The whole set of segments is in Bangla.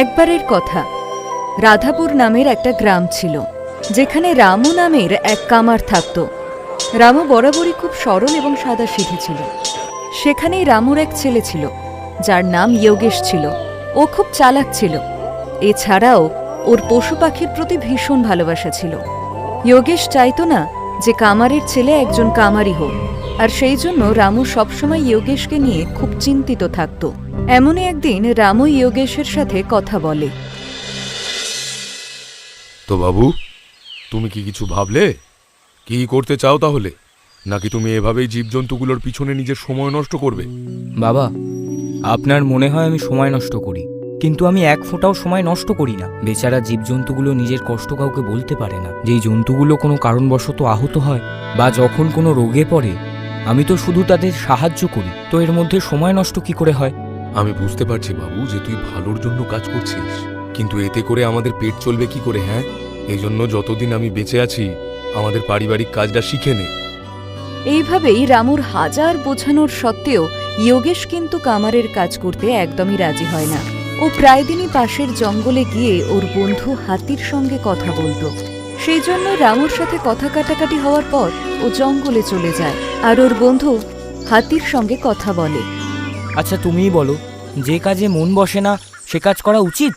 একবারের কথা। রাধাপুর নামের একটা গ্রাম ছিল, যেখানে রামু নামের এক কামার থাকত। রামু বরাবরই খুব সরল এবং সাদা ছিল। সেখানেই রামুর এক ছেলে ছিল, যার নাম যোগেশ ছিল। ও খুব চালাক ছিল। এছাড়াও ওর পশু পাখির প্রতি ভীষণ ভালোবাসা ছিল। যোগেশ চাইতো না যে কামারের ছেলে একজন কামারি হোক, আর সেই জন্য রামু সবসময় যোগেশকে নিয়ে খুব চিন্তিত থাকত। এমনই একদিন রামু যোগেশের সাথে কথা বলে। তো বাবু তুমি কি কিছু ভাবলে? কি করতে চাও তাহলে? নাকি তুমি এভাবেই জীবজন্তুগুলোর পিছনে নিজের সময় নষ্ট করবে? বাবা আপনার মনে হয় আমি সময় নষ্ট করি কিন্তু আমি এক ফোঁটাও সময় নষ্ট করি না। বেচারা জীবজন্তুগুলো নিজের কষ্ট কাউকে বলতে পারে না। যেই জন্তুগুলো কোনো কারণবশত আহত হয় বা যখন কোনো রোগে পড়ে আমি তো শুধু তাদের সাহায্য করি তো এর মধ্যে সময় নষ্ট কি করে হয়? আমি বুঝতে পারছি বাবু যে তুই ভালোর জন্য কাজ করছিস। কিন্তু এতে করে আমাদের পেট চলবে কি করে হ্যাঁ? এই জন্য যতদিন আমি বেঁচে আছি, আমাদের পারিবারিক কাজটা শিখে নে। এইভাবেই রামুর হাজার বোঝানোর সত্ত্বেও যোগেশ কিন্তু কামারের কাজ করতে একদমই রাজি হয় না। ও প্রায় দিনই পাশের জঙ্গলে গিয়ে ওর বন্ধু হাতির সঙ্গে কথা বলতো। সেই জন্য রামুর সাথে কথা কাটাকাটি হওয়ার পর ও জঙ্গলে চলে যায় আর ওর বন্ধু হাতির সঙ্গে কথা বলে। আচ্ছা তুমিই বলো, যে কাজে মন বসে না, সে কাজ করা উচিত?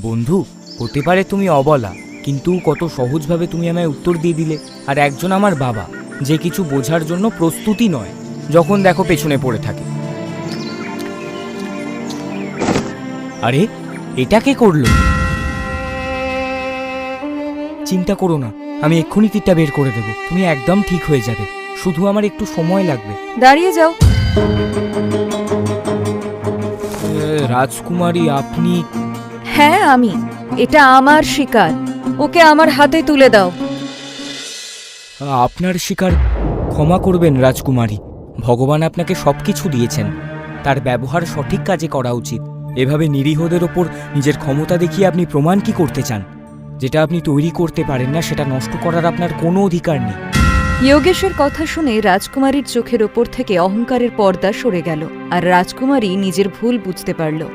বন্ধু, হতে পারে তুমি অবলা, কিন্তু কত সহজভাবে তুমি আমায় উত্তর দিয়ে দিলে, আর একজন আমার বাবা, যে কিছু বোঝার জন্য প্রস্তুতি নয়, যখন দেখো পেছনে পড়ে থাকে। আরে, এটা কে করল? চিন্তা করো না, আমি এক্ষুনি তীরটা বের করে দেবো, তুমি একদম ঠিক হয়ে যাবে। শুধু আমার একটু সময় লাগবে। দাঁড়িয়ে যাও। রাজকুমারী আপনি? হ্যাঁ আমি। এটা আমার শিকার। ওকে আমার হাতে তুলে দাও। আপনার শিকার ক্ষমা করবেন রাজকুমারী। ভগবান আপনাকে সব কিছু দিয়েছেন। তার ব্যবহার সঠিক কাজে করা উচিত। এভাবে নিরীহদের ওপর নিজের ক্ষমতা দেখিয়ে আপনি প্রমাণ কি করতে চান? যেটা আপনি তৈরি করতে পারেন না সেটা নষ্ট করার আপনার কোনো অধিকার নেই। যোগেশের কথা শুনে রাজকুমারীর চোখের ওপর থেকে অহংকারের পর্দা সরে গেল আর রাজকুমারী নিজের ভুল বুঝতে পারল।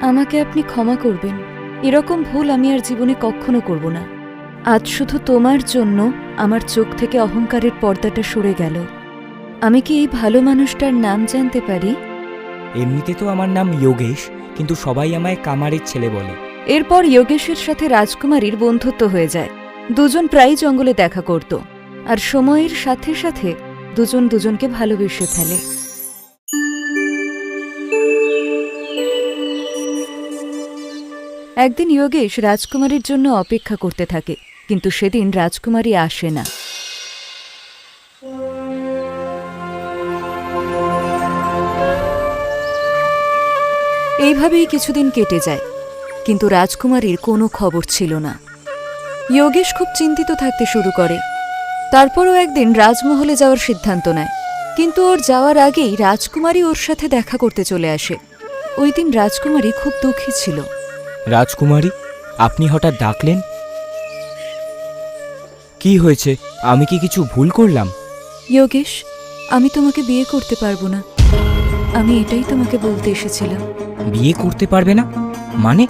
আমাকে আপনি ক্ষমা করবেন। এরকম ভুল আমি আর জীবনে কখনো করব না। আজ শুধু তোমার জন্য আমার চোখ থেকে অহংকারের পর্দাটা সরে গেল। আমি কি এই ভালো মানুষটার নাম জানতে পারি? এমনিতে তো আমার নাম যোগেশ কিন্তু সবাই আমায় কামারের ছেলে বলে। এরপর যোগেশের সাথে রাজকুমারীর বন্ধুত্ব হয়ে যায়। দুজন প্রায় জঙ্গলে দেখা করত। আর সময়ের সাথে সাথে দুজন দুজনকে ভালোবেসে ফেলে। একদিন যোগেশ রাজকুমারীর জন্য অপেক্ষা করতে থাকে, কিন্তু সেদিন রাজকুমারী আসে না। এইভাবেই কিছুদিন কেটে যায়, কিন্তু রাজকুমারীর কোনো খবর ছিল না। যোগেশ খুব চিন্তিত থাকতে শুরু করে। তারপরও একদিন রাজমহলে যাওয়ার সিদ্ধান্ত নেয়। কিন্তু ওর যাওয়ার আগেই রাজকুমারী ওর সাথে দেখা করতে চলে আসে। ওই দিন রাজকুমারী খুব দুঃখী ছিল। রাজকুমারী আপনি হঠাৎ ডাকলেন? কি হয়েছে? আমি কি কিছু ভুল করলাম? যোগেশ আমি তোমাকে বিয়ে করতে পারব না। আমি এটাই তোমাকে বলতে এসেছিলাম। বিয়ে করতে পারবে না? মানে?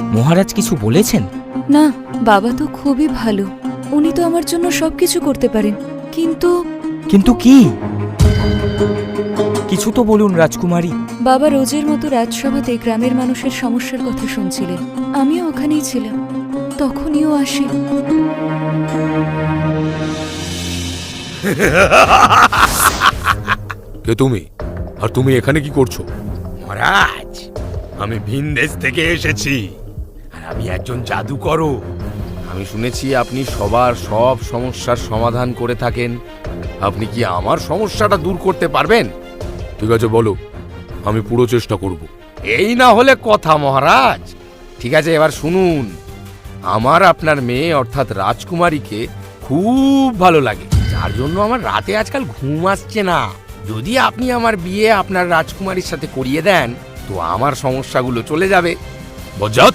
মহারাজ কিছু বলেছেন? না বাবা তো খুবই ভালো। উনি তো আমার জন্য সবকিছু করতে পারেন কিন্তু কিন্তু কি? কিছু তো বলুন রাজকুমারী। বাবা রোজের মতো রাজসভাতে গ্রামের মানুষের সমস্যার কথা শুনছিলেন। আমিও ওখানেই ছিলাম। তখনইও আসে। কে তুমি? আর তুমি এখানে কি করছ? মহারাজ আমি ভিনদেশ থেকে এসেছি। আর আমি একজন জাদুকরও। আমি শুনেছি আপনি সবার সব সমস্যার সমাধান করে থাকেন। আপনি কি আমার সমস্যাটা দূর করতে পারবেন? ঠিক আছে বলো। আমি পুরো চেষ্টা করব। এই না হলে কথা মহারাজ। ঠিক আছে এবার শুনুন। আমার আপনার মেয়ে অর্থাৎ রাজকুমারীকে খুব ভালো লাগে। যার জন্য আমার রাতে আজকাল ঘুম আসছে না। যদি আপনি আমার বিয়ে আপনার রাজকুমারীর সাথে করিয়ে দেন তো আমার সমস্যাগুলো চলে যাবে। বজ্জাত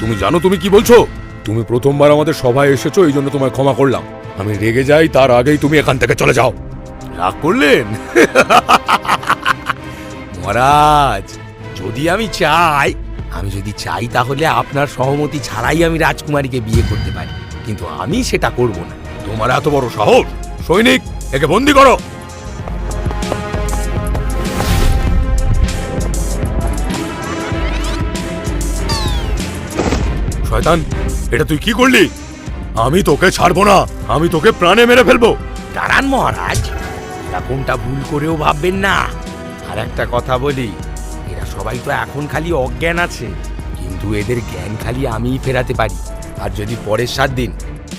তুমি জানো তুমি কি বলছো? তুমি প্রথমবার আমাদের সভায় এসেছ, এই জন্য তোমায় ক্ষমা করলাম। আমি রেগে যাই, তার আগেই তুমি এখান থেকে চলে যাও। রাগ করলেন? মহারাজ, যদি আমি চাই, আমি যদি চাই তাহলে আপনার সহমতি ছাড়াই আমি রাজকুমারীকে বিয়ে করতে পারি। কিন্তু আমি সেটা করব না। তোমার এত বড় সাহস। সৈনিক, একে বন্দি করো। শয়তান এটা তুই কি করলি? আমি তোকে ছাড়বো না। আমি তোকে প্রাণে মেরে ফেলব। দাঁড়ান মহারাজ কোনটা ভুল করেও ভাববেন না। আর একটা কথা বলি, এরা সবাই তো এখন খালি অজ্ঞান আছে। কিন্তু এদের জ্ঞান খালি আমিই ফেরাতে পারি। আর যদি পরের সাত দিন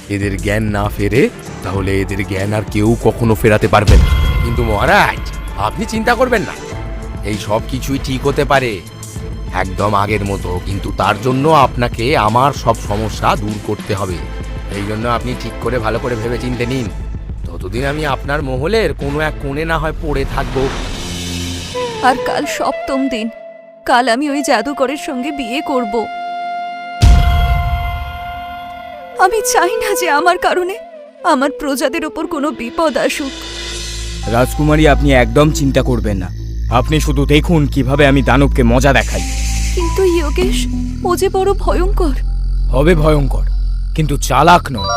এদের জ্ঞান না ফেরে, তাহলে এদের জ্ঞান আর কেউ কখনো ফেরাতে পারবে না। কিন্তু মহারাজ, আপনি চিন্তা করবেন না। এই সব কিছুই ঠিক হতে পারে। একদম আগের মতো কিন্তু তার জন্য আপনাকে আমার সব সমস্যা দূর করতে হবে। এই জন্য আপনি ঠিক করে ভালো করে ভেবে চিনতে নিন। ততদিন আমি আপনার মহলের কোনো এক কোণে না হয় পড়ে থাকব। আর কাল সপ্তম দিন। কাল আমি ওই জাদুকরের সঙ্গে বিয়ে করব। আমি চাই না যে আমার কারণে আমার প্রজাদের ওপর কোনো বিপদ আসুক। রাজকুমারী আপনি একদম চিন্তা করবেন না। আপনি শুধু দেখুন কীভাবে আমি দানবকে মজা দেখাই। কিন্তু যোগেশ ও যে বড় ভয়ঙ্কর। হবে ভয়ঙ্কর কিন্তু চালাক নয়।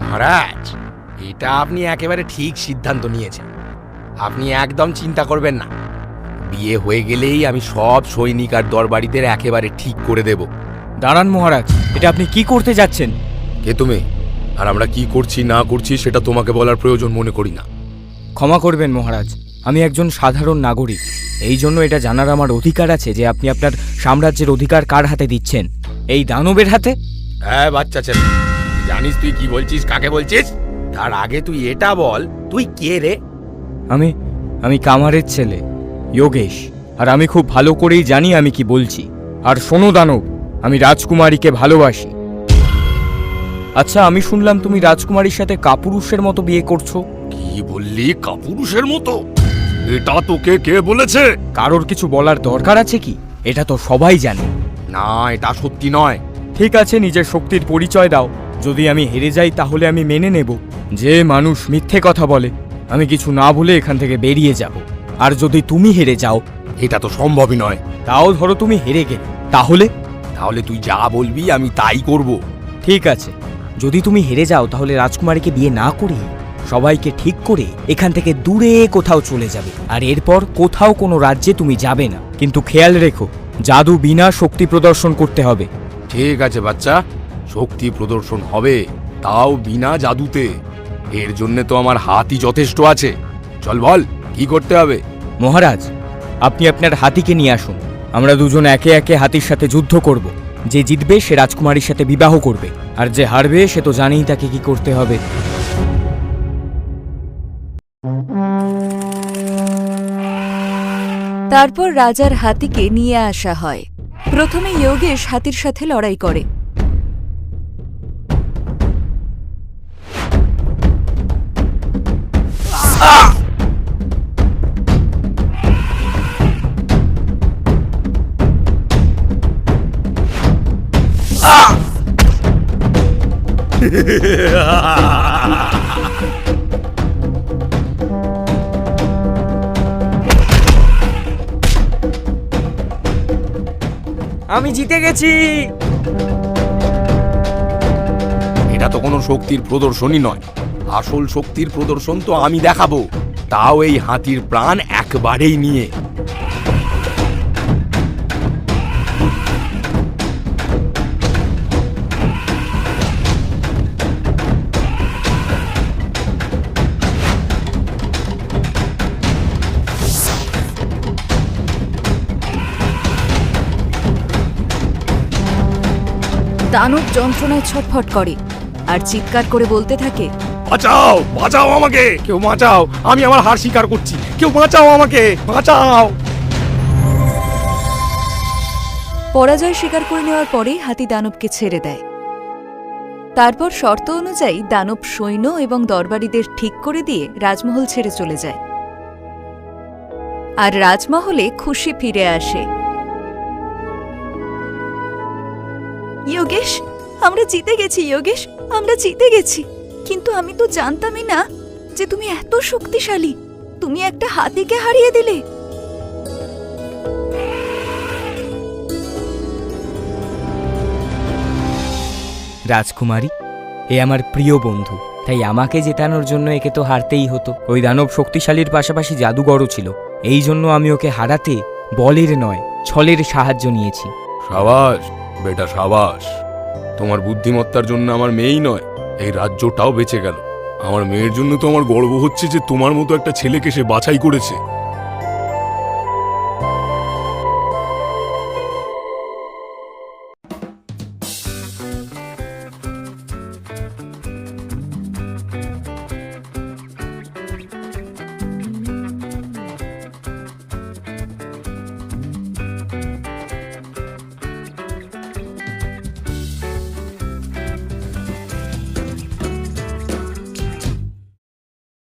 মহারাজ এটা আপনি একেবারে ঠিক সিদ্ধান্ত নিয়েছেন। আপনি একদম চিন্তা করবেন না। বিয়ে হয়ে গেলেই আমি সব সৈনিক আর দরবারিদের একেবারে ঠিক করে দেব। দাঁড়ান মহারাজ এটা আপনি কি করতে যাচ্ছেন? কে তুমি? আর আমরা কি করছি না করছি সেটা তোমাকে বলার প্রয়োজন মনে করি না। ক্ষমা করবেন মহারাজ। আমি একজন সাধারণ নাগরিক। এই জন্য এটা জানার আমার অধিকার আছে যে আপনি আপনার সাম্রাজ্যের অধিকার কার হাতে দিচ্ছেন? এই দানবের হাতে? হ্যাঁ বাচ্চা ছেলে। জানিস তুই কি বলছিস কাকে বলছিস? তার আগে তুই এটা বল তুই কে রে? আমি আমি কামারের ছেলে যোগেশ। আর আমি খুব ভালো করেই জানি আমি কি বলছি। আর শোনো দানব আমি রাজকুমারীকে ভালোবাসি। আচ্ছা আমি শুনলাম তুমি রাজকুমারীর সাথে কাপুরুষের মতো বিয়ে করছ। কি বললি? কাপুরুষের মতো? এটা তোকে কে বলেছে? কারোর কিছু বলার দরকার আছে কি? এটা তো সবাই জানে। না এটা সত্যি নয়। ঠিক আছে নিজের শক্তির পরিচয় দাও। যদি আমি হেরে যাই তাহলে আমি মেনে নেব। যে মানুষ মিথ্যে কথা বলে আমি কিছু না বলে এখান থেকে বেরিয়ে যাব। আর যদি তুমি হেরে যাও এটা তো সম্ভবই নয়। তাও ধরো তুমি হেরে গেলে। তাহলে? তাহলে তুই যা বলবি আমি তাই করব। ঠিক আছে। যদি তুমি হেরে যাও তাহলে রাজকুমারীকে বিয়ে না করে সবাইকে ঠিক করে এখান থেকে দূরে কোথাও চলে যাবে। আর এরপর কোথাও কোনো রাজ্যে তুমি যাবে না। কিন্তু খেয়াল রেখো জাদু বিনা শক্তি প্রদর্শন করতে হবে। ঠিক আছে বাচ্চা শক্তি প্রদর্শন হবে তাও বিনা জাদুতে। এর জন্য তো আমার হাতই যথেষ্ট আছে। চল বল কি করতে হবে? মহারাজ আপনি আপনার হাতিকে নিয়ে আসুন। আমরা দুজন একে একে হাতির সাথে যুদ্ধ করব। যে জিতবে সে রাজকুমারীর সাথে বিবাহ করবে। আর যে হারবে, সে তো জানেই তাকে কি করতে হবে। তারপর রাজার হাতিকে নিয়ে আসা হয়। প্রথমে যোগেশ হাতির সাথে লড়াই করে। আমি জিতে গেছি। এটা তো কোনো শক্তির প্রদর্শনী নয়। আসল শক্তির প্রদর্শন তো আমি দেখাবো। তাও এই হাতির প্রাণ একবারেই নিয়ে। দানব যন্ত্রণায় ছটফট করে আর চিৎকার করে বলতে থাকে বাঁচাও বাঁচাও আমাকে। কেউ বাঁচাও আমি আমার হার স্বীকার করছি। কেউ বাঁচাও আমাকে বাঁচাও। পরাজয় স্বীকার করে নেওয়ার পরেই হাতি দানবকে ছেড়ে দেয়। তারপর শর্ত অনুযায়ী দানব সৈন্য এবং দরবারিদের ঠিক করে দিয়ে রাজমহল ছেড়ে চলে যায়। আর রাজমহলে খুশি ফিরে আসে। যোগেশ আমরা জিতে গেছি যোগেশ আমরা জিতে গেছি। কিন্তু আমি তো জানতামই না যে তুমি এত শক্তিশালী। তুমি একটা হাতিকে হারিয়ে দিলে। রাজকুমারী এ আমার প্রিয় বন্ধু তাই আমাকে জেতানোর জন্য একে তো হারতেই হতো। ওই দানব শক্তিশালীর পাশাপাশি জাদুগরও ছিল। এই জন্য আমি ওকে হারাতে বলের নয় ছলের সাহায্য নিয়েছি। সাবাস! বেটা সাবাস, তোমার বুদ্ধিমত্তার জন্য আমার মেয়েই নয়, এই রাজ্যটাও বেঁচে গেল। আমার মেয়ের জন্য তো আমার গর্ব হচ্ছে যে তোমার মতো একটা ছেলেকে সে বাছাই করেছে।